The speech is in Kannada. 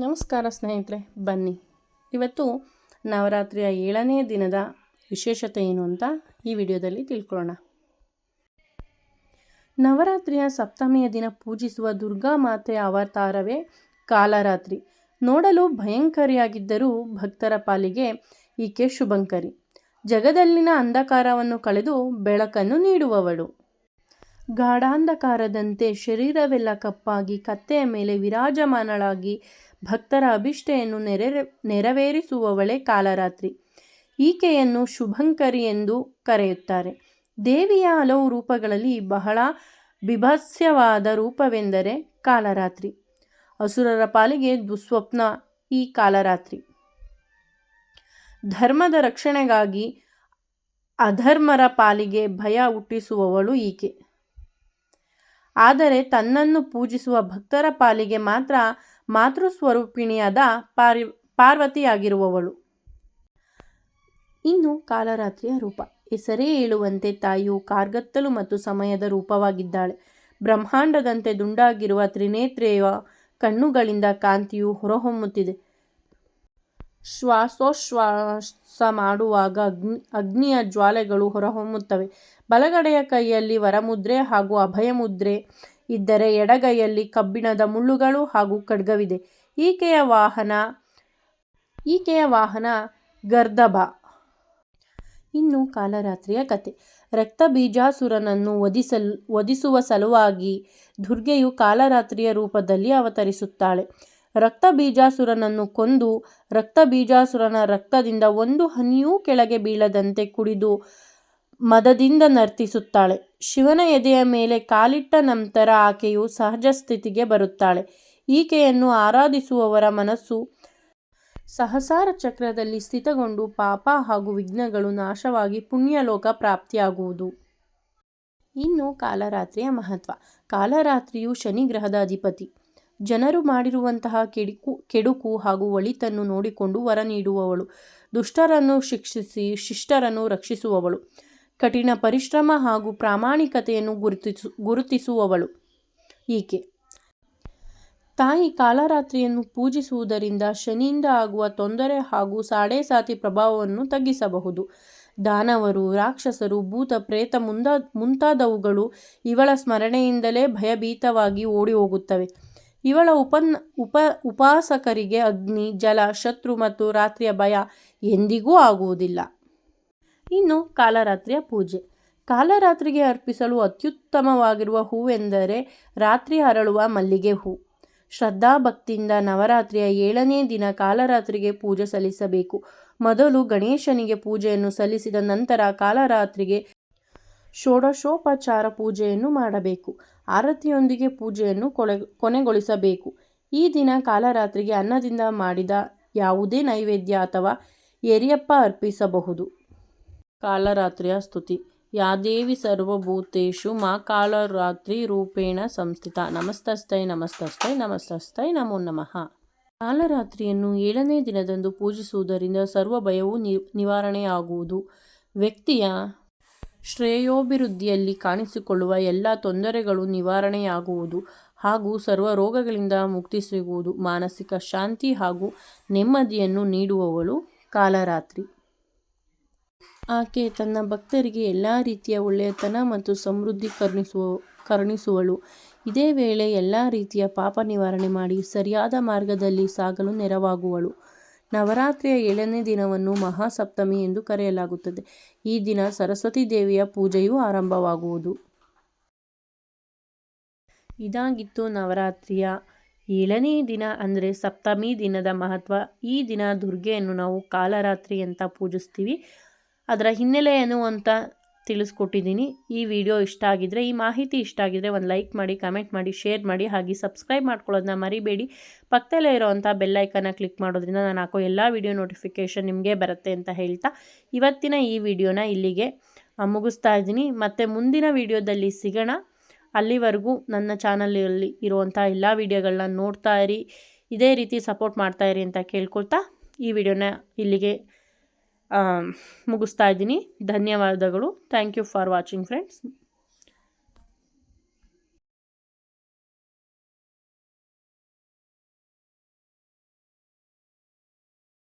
ನಮಸ್ಕಾರ ಸ್ನೇಹಿತರೆ, ಬನ್ನಿ. ಇವತ್ತು ನವರಾತ್ರಿಯ ಏಳನೇ ದಿನದ ವಿಶೇಷತೆ ಏನು ಅಂತ ಈ ವಿಡಿಯೋದಲ್ಲಿ ತಿಳ್ಕೊಳ್ಳೋಣ. ನವರಾತ್ರಿಯ ಸಪ್ತಮಿಯ ದಿನ ಪೂಜಿಸುವ ದುರ್ಗಾ ಮಾತೆಯ ಅವತಾರವೇ ಕಾಲರಾತ್ರಿ. ನೋಡಲು ಭಯಂಕರಿಯಾಗಿದ್ದರೂ ಭಕ್ತರ ಪಾಲಿಗೆ ಈಕೆ ಶುಭಂಕರಿ. ಜಗದಲ್ಲಿನ ಅಂಧಕಾರವನ್ನು ಕಳೆದು ಬೆಳಕನ್ನು ನೀಡುವವಳು. ಗಾಢಾಂಧಕಾರದಂತೆ ಶರೀರವೆಲ್ಲ ಕಪ್ಪಾಗಿ ಕತ್ತೆಯ ಮೇಲೆ ವಿರಾಜಮಾನಳಾಗಿ ಭಕ್ತರ ಅಭಿಷ್ಟೆಯನ್ನು ನೆರೆ ನೆರವೇರಿಸುವವಳೆ ಕಾಲರಾತ್ರಿ. ಈಕೆಯನ್ನು ಶುಭಂಕರಿ ಎಂದು ಕರೆಯುತ್ತಾರೆ. ದೇವಿಯ ಹಲವು ರೂಪಗಳಲ್ಲಿ ಬಹಳ ಬಿಭತ್ಸ್ಯವಾದ ರೂಪವೆಂದರೆ ಕಾಲರಾತ್ರಿ. ಅಸುರರ ಪಾಲಿಗೆ ದುಸ್ವಪ್ನ ಈ ಕಾಲರಾತ್ರಿ. ಧರ್ಮದ ರಕ್ಷಣೆಗಾಗಿ ಅಧರ್ಮರ ಪಾಲಿಗೆ ಭಯ ಹುಟ್ಟಿಸುವವಳು ಈಕೆ. ಆದರೆ ತನ್ನನ್ನು ಪೂಜಿಸುವ ಭಕ್ತರ ಪಾಲಿಗೆ ಮಾತ್ರ ಮಾತೃಸ್ವರೂಪಿಣಿಯಾದ ಪಾರಿ, ಪಾರ್ವತಿಯಾಗಿರುವವಳು. ಇನ್ನು ಕಾಲರಾತ್ರಿಯ ರೂಪ. ಹೆಸರೇ ಹೇಳುವಂತೆ ತಾಯಿಯು ಕಾರ್ಗತ್ತಲು ಮತ್ತು ಸಮಯದ ರೂಪವಾಗಿದ್ದಾಳೆ. ಬ್ರಹ್ಮಾಂಡದಂತೆ ದುಂಡಾಗಿರುವ ತ್ರಿನೇತ್ರೆಯ ಕಣ್ಣುಗಳಿಂದ ಕಾಂತಿಯು ಹೊರಹೊಮ್ಮುತ್ತಿದೆ. ಶ್ವಾಸೋಶ್ವಾಸ ಮಾಡುವಾಗ ಅಗ್ನಿ, ಅಗ್ನಿಯ ಜ್ವಾಲೆಗಳು ಹೊರಹೊಮ್ಮುತ್ತವೆ. ಬಲಗಡೆಯ ಕೈಯಲ್ಲಿ ವರಮುದ್ರೆ ಹಾಗೂ ಅಭಯ ಮುದ್ರೆ ಇದ್ದರೆ ಎಡಗೈಯಲ್ಲಿ ಕಬ್ಬಿಣದ ಮುಳ್ಳುಗಳು ಹಾಗೂ ಖಡ್ಗವಿದೆ. ಈಕೆಯ ವಾಹನ ಈಕೆಯ ವಾಹನ ಗರ್ದಭ. ಇನ್ನು ಕಾಲರಾತ್ರಿಯ ಕತೆ. ರಕ್ತ ಬೀಜಾಸುರನನ್ನು ವಧಿಸಲ್, ವಧಿಸುವ ಸಲುವಾಗಿ ದುರ್ಗೆಯು ಕಾಲರಾತ್ರಿಯ ರೂಪದಲ್ಲಿ ಅವತರಿಸುತ್ತಾಳೆ. ರಕ್ತ ಬೀಜಾಸುರನನ್ನು ಕೊಂದು ರಕ್ತ ಬೀಜಾಸುರನ ರಕ್ತದಿಂದ ಒಂದು ಹನಿಯೂ ಕೆಳಗೆ ಬೀಳದಂತೆ ಕುಡಿದು ಮದದಿಂದ ನರ್ತಿಸುತ್ತಾಳೆ. ಶಿವನ ಎದೆಯ ಮೇಲೆ ಕಾಲಿಟ್ಟ ನಂತರ ಆಕೆಯು ಸಹಜ ಸ್ಥಿತಿಗೆ ಬರುತ್ತಾಳೆ. ಈಕೆಯನ್ನು ಆರಾಧಿಸುವವರ ಮನಸ್ಸು ಸಹಸಾರ ಚಕ್ರದಲ್ಲಿ ಸ್ಥಿತಗೊಂಡು ಪಾಪ ಹಾಗೂ ವಿಘ್ನಗಳು ನಾಶವಾಗಿ ಪುಣ್ಯಲೋಕ ಪ್ರಾಪ್ತಿಯಾಗುವುದು. ಇನ್ನು ಕಾಲರಾತ್ರಿಯ ಮಹತ್ವ. ಕಾಲರಾತ್ರಿಯು ಶನಿ ಗ್ರಹದ ಅಧಿಪತಿ. ಜನರು ಮಾಡಿರುವಂತಹ ಕೆಡುಕು ಕೆಡುಕು ಹಾಗೂ ಒಳಿತನ್ನು ನೋಡಿಕೊಂಡು ವರ ನೀಡುವವಳು. ದುಷ್ಟರನ್ನು ಶಿಕ್ಷಿಸಿ, ಶಿಷ್ಟರನ್ನು ರಕ್ಷಿಸುವವಳು. ಕಠಿಣ ಪರಿಶ್ರಮ ಹಾಗೂ ಪ್ರಾಮಾಣಿಕತೆಯನ್ನು ಗುರುತಿಸು, ಗುರುತಿಸುವವಳು. ಈಕೆ. ತಾಯಿ ಕಾಲರಾತ್ರಿಯನ್ನು ಪೂಜಿಸುವುದರಿಂದ ಶನಿಯಿಂದ ಆಗುವ ತೊಂದರೆ ಹಾಗೂ ಸಾಡೆ ಸಾತಿ ಪ್ರಭಾವವನ್ನು ತಗ್ಗಿಸಬಹುದು. ದಾನವರು, ರಾಕ್ಷಸರು, ಭೂತ, ಪ್ರೇತ ಮುಂದಾ, ಮುಂತಾದವುಗಳು ಇವಳ ಸ್ಮರಣೆಯಿಂದಲೇ ಭಯಭೀತವಾಗಿ ಓಡಿ ಹೋಗುತ್ತವೆ ಇವಳ ಉಪನ್, ಉಪ, ಉಪಾಸಕರಿಗೆ ಅಗ್ನಿ, ಜಲ, ಶತ್ರು ಮತ್ತು ರಾತ್ರಿಯ ಭಯ ಎಂದಿಗೂ ಆಗುವುದಿಲ್ಲ. ಇನ್ನು ಕಾಲರಾತ್ರಿಯ ಪೂಜೆ. ಕಾಲರಾತ್ರಿಗೆ ಅರ್ಪಿಸಲು ಅತ್ಯುತ್ತಮವಾಗಿರುವ ಹೂವೆಂದರೆ ರಾತ್ರಿ ಅರಳುವ ಮಲ್ಲಿಗೆ ಹೂ. ಶ್ರದ್ಧಾಭಕ್ತಿಯಿಂದ ನವರಾತ್ರಿಯ ಏಳನೇ ದಿನ ಕಾಲರಾತ್ರಿಗೆ ಪೂಜೆ ಸಲ್ಲಿಸಬೇಕು. ಮೊದಲು ಗಣೇಶನಿಗೆ ಪೂಜೆಯನ್ನು ಸಲ್ಲಿಸಿದ ನಂತರ ಕಾಲರಾತ್ರಿಗೆ ಷೋಡಶೋಪಚಾರ ಪೂಜೆಯನ್ನು ಮಾಡಬೇಕು. ಆರತಿಯೊಂದಿಗೆ ಪೂಜೆಯನ್ನು ಕೊಳೆ, ಕೊನೆಗೊಳಿಸಬೇಕು. ಈ ದಿನ ಕಾಲರಾತ್ರಿಗೆ ಅನ್ನದಿಂದ ಮಾಡಿದ ಯಾವುದೇ ನೈವೇದ್ಯ ಅಥವಾ ಎರಿಯಪ್ಪ ಅರ್ಪಿಸಬಹುದು. ಕಾಲರಾತ್ರಿಯ ಸ್ತುತಿ. ಯಾದೇವಿ ಸರ್ವಭೂತೇಶು ಮಾ ಕಾಲರಾತ್ರಿ ರೂಪೇಣ ಸಂಸ್ಥಿತ. ನಮಸ್ತಸ್ಥೈ ನಮಸ್ತಸ್ಥೈ ನಮಸ್ತಸ್ಥೈ ನಮೋ ನಮಃ. ಕಾಲರಾತ್ರಿಯನ್ನು ಏಳನೇ ದಿನದಂದು ಪೂಜಿಸುವುದರಿಂದ ಸರ್ವ ಭಯವೂ ನಿವಾರಣೆಯಾಗುವುದು. ವ್ಯಕ್ತಿಯ ಶ್ರೇಯೋಭಿವೃದ್ಧಿಯಲ್ಲಿ ಕಾಣಿಸಿಕೊಳ್ಳುವ ಎಲ್ಲ ತೊಂದರೆಗಳು ನಿವಾರಣೆಯಾಗುವುದು ಹಾಗೂ ಸರ್ವ ರೋಗಗಳಿಂದ ಮುಕ್ತಿ ಸಿಗುವುದು, ಮಾನಸಿಕ ಶಾಂತಿ ಹಾಗೂ ನೆಮ್ಮದಿಯನ್ನು ನೀಡುವವಳು ಕಾಲರಾತ್ರಿ. ಆಕೆ ತನ್ನ ಭಕ್ತರಿಗೆ ಎಲ್ಲ ರೀತಿಯ ಒಳ್ಳೆಯತನ ಮತ್ತು ಸಮೃದ್ಧಿ ಕರುಣಿಸುವ, ಕರುಣಿಸುವಳು. ಇದೇ ವೇಳೆ ಎಲ್ಲ ರೀತಿಯ ಪಾಪ ನಿವಾರಣೆ ಮಾಡಿ ಸರಿಯಾದ ಮಾರ್ಗದಲ್ಲಿ ಸಾಗಲು ನೆರವಾಗುವಳು. ನವರಾತ್ರಿಯ ಏಳನೇ ದಿನವನ್ನು ಮಹಾಸಪ್ತಮಿ ಎಂದು ಕರೆಯಲಾಗುತ್ತದೆ. ಈ ದಿನ ಸರಸ್ವತಿ ದೇವಿಯ ಪೂಜೆಯೂ ಆರಂಭವಾಗುವುದು. ಇದಾಗಿತ್ತು ನವರಾತ್ರಿಯ ಏಳನೇ ದಿನ ಅಂದರೆ ಸಪ್ತಮಿ ದಿನದ ಮಹತ್ವ. ಈ ದಿನ ದುರ್ಗೆಯನ್ನು ನಾವು ಕಾಲರಾತ್ರಿ ಅಂತ ಪೂಜಿಸ್ತೀವಿ. ಅದರ ಹಿನ್ನೆಲೆಯನ್ನು ಅಂತ ತಿಳಿಸ್ಕೊಟ್ಟಿದ್ದೀನಿ. ಈ ವಿಡಿಯೋ ಇಷ್ಟ ಆಗಿದ್ರೆ, ಈ ಮಾಹಿತಿ ಇಷ್ಟ ಆಗಿದ್ರೆ ಒಂದು ಲೈಕ್ ಮಾಡಿ, ಕಮೆಂಟ್ ಮಾಡಿ, ಶೇರ್ ಮಾಡಿ, ಹಾಗೆ ಸಬ್ಸ್ಕ್ರೈಬ್ ಮಾಡ್ಕೊಳ್ಳೋದನ್ನ ಮರಿಬೇಡಿ. ಪಕ್ಕದಲ್ಲೇ ಇರೋವಂಥ ಬೆಲ್ಲೈಕನ್ನ ಕ್ಲಿಕ್ ಮಾಡೋದ್ರಿಂದ ನಾನು ಹಾಕೋ ಎಲ್ಲ ವಿಡಿಯೋ ನೋಟಿಫಿಕೇಷನ್ ನಿಮಗೆ ಬರುತ್ತೆ ಅಂತ ಹೇಳ್ತಾ ಇವತ್ತಿನ ಈ ವಿಡಿಯೋನ ಇಲ್ಲಿಗೆ ಮುಗಿಸ್ತಾ ಇದ್ದೀನಿ. ಮತ್ತು ಮುಂದಿನ ವಿಡಿಯೋದಲ್ಲಿ ಸಿಗೋಣ. ಅಲ್ಲಿವರೆಗೂ ನನ್ನ ಚಾನಲಲ್ಲಿ ಇರುವಂಥ ಎಲ್ಲ ವಿಡಿಯೋಗಳನ್ನ ನೋಡ್ತಾ ಇರಿ. ಇದೇ ರೀತಿ ಸಪೋರ್ಟ್ ಮಾಡ್ತಾ ಇರಿ ಅಂತ ಕೇಳ್ಕೊಳ್ತಾ ಈ ವಿಡಿಯೋನ ಇಲ್ಲಿಗೆ ಮುಗಿಸ್ತಾ ಇದ್ದೀನಿ. ಧನ್ಯವಾದಗಳು. Thank you for watching friends